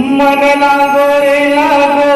मन लागोरे लागो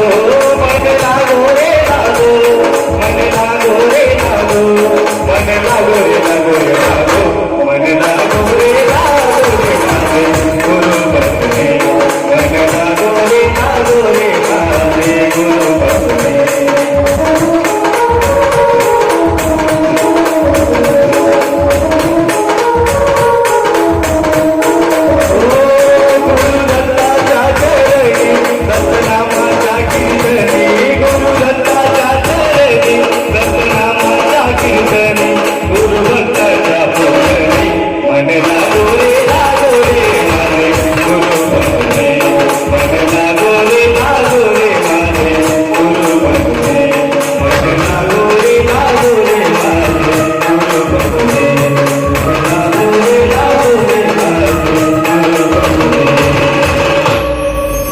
Oh